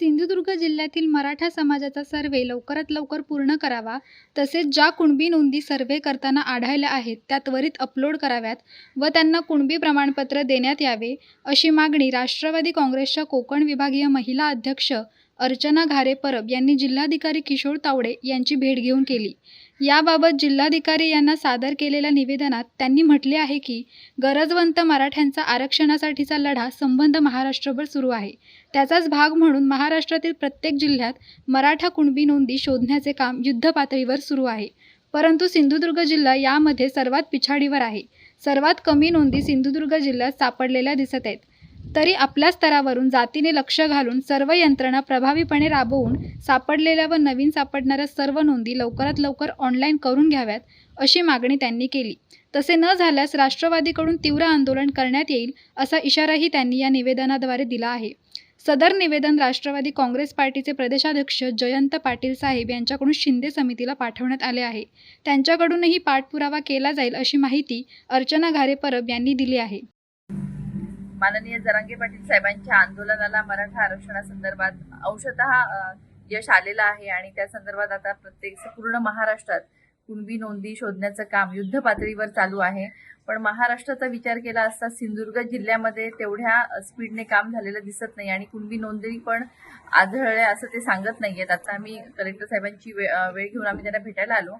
सिंधुदुर्ग जिल्ह्यातील मराठा समाजाचा सर्व्हे लवकरात लवकर पूर्ण करावा तसेच ज्या कुणबी नोंदी सर्व्हे करताना आढळल्या आहेत त्या त्वरित अपलोड कराव्यात व त्यांना कुणबी प्रमाणपत्र देण्यात यावे अशी मागणी राष्ट्रवादी काँग्रेसच्या कोकण विभागीय महिला अध्यक्ष अर्चना घारे परब यांनी जिल्हाधिकारी किशोर तावडे यांची भेट घेऊन केली. याबाबत जिल्हाधिकारी यांना सादर केलेल्या निवेदनात त्यांनी म्हटले आहे की गरजवंत मराठ्यांचा आरक्षणासाठीचा लढा संबंध महाराष्ट्रभर सुरू आहे. त्याचाच भाग म्हणून महाराष्ट्रातील प्रत्येक जिल्ह्यात मराठा कुणबी नोंदी शोधण्याचे काम युद्धपातळीवर सुरू आहे. परंतु सिंधुदुर्ग जिल्हा यामध्ये सर्वात पिछाडीवर आहे. सर्वात कमी नोंदी सिंधुदुर्ग जिल्ह्यात सापडलेल्या दिसत आहेत. तरी आपल्या स्तरावरून जातीने लक्ष घालून सर्व यंत्रणा प्रभावीपणे राबवून सापडलेल्या व नवीन सापडणाऱ्या सर्व नोंदी लवकरात लवकर ऑनलाईन करून घ्याव्यात अशी मागणी त्यांनी केली. तसे न झाल्यास राष्ट्रवादीकडून तीव्र आंदोलन करण्यात येईल असा इशाराही त्यांनी या निवेदनाद्वारे दिला आहे. सदर निवेदन राष्ट्रवादी काँग्रेस पार्टीचे प्रदेशाध्यक्ष जयंत पाटील साहेब यांच्याकडून शिंदे समितीला पाठवण्यात आले आहे. त्यांच्याकडूनही पाठपुरावा केला जाईल अशी माहिती अर्चना घारे परब यांनी दिली आहे. माननीय जरांगे पाटील साहेबांच्या आंदोलनाला मराठा आरक्षणासंदर्भात अंशतः यश आलेलं आहे आणि त्या संदर्भात आता प्रत्येक पूर्ण महाराष्ट्रात कुणबी नोंदी शोधण्याचं काम युद्ध पातळीवर चालू आहे. पण महाराष्ट्राचा विचार केला असता सिंधुदुर्ग जिल्ह्यामध्ये तेवढ्या स्पीडने काम झालेलं दिसत नाही आणि कुणबी नोंदी पण आढळल्या असं ते सांगत नाहीयेत. आता आम्ही कलेक्टर साहेबांची वे- वेळ घेऊन आम्ही त्यांना भेटायला आलो.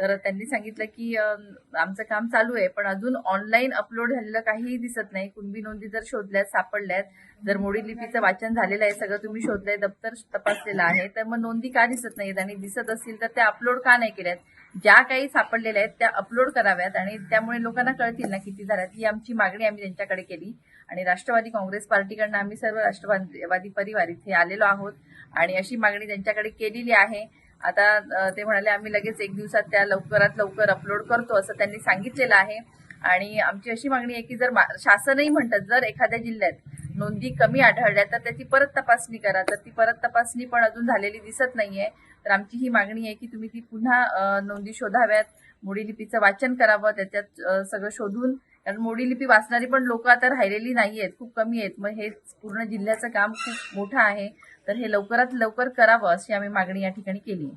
तर त्यांनी सांगितलं की आमचं काम चालू आहे पण अजून ऑनलाईन अपलोड झालेलं काहीही दिसत नाही. कुणबी नोंदी जर शोधल्यात सापडल्यात जर मोडी लिपीचं वाचन झालेलं आहे सगळं तुम्ही शोधलंय दप्तर तपासलेलं आहे तर मग नोंदी का दिसत नाहीत? आणि दिसत असतील तर त्या अपलोड का नाही केल्यात? ज्या काही सापडलेल्या आहेत त्या अपलोड कराव्यात. आणि त्यामुळे लोकांना कळतील ना किती झाल्यात. ही आमची मागणी आम्ही त्यांच्याकडे केली. आणि राष्ट्रवादी काँग्रेस पार्टीकडनं आम्ही सर्व राष्ट्रवादी परिवार इथे आलेलो आहोत. आणि अशी मागणी त्यांच्याकडे केलेली आहे. आता ते म्हणाले आम्ही लगेच एक दिवसात त्या लवकरात लवकर अपलोड करतो असं त्यांनी सांगितलेलं आहे. आणि आमची अशी मागणी आहे की जर शासनही म्हणतात जर एखाद्या जिल्ह्यात नोंदी कमी आढळल्या तर त्याची परत तपासणी करा. तर ती परत तपासणी पण अजून झालेली दिसत नाहीये तर आमची ही मागणी आहे की तुम्ही ती पुन्हा नोंदी शोधाव्यात. मोडी लिपीचं वाचन करावं त्याच्यात सगळं शोधून. कारण मोडी लिपी वाचणारी पण लोक आता राहिलेली नाही आहेत खूप कमी आहेत. मग हे पूर्ण जिल्ह्याचं काम खूप मोठं आहे. तर हे लवकरात लवकर करावं अशी आम्ही मागणी या ठिकाणी केली आहे.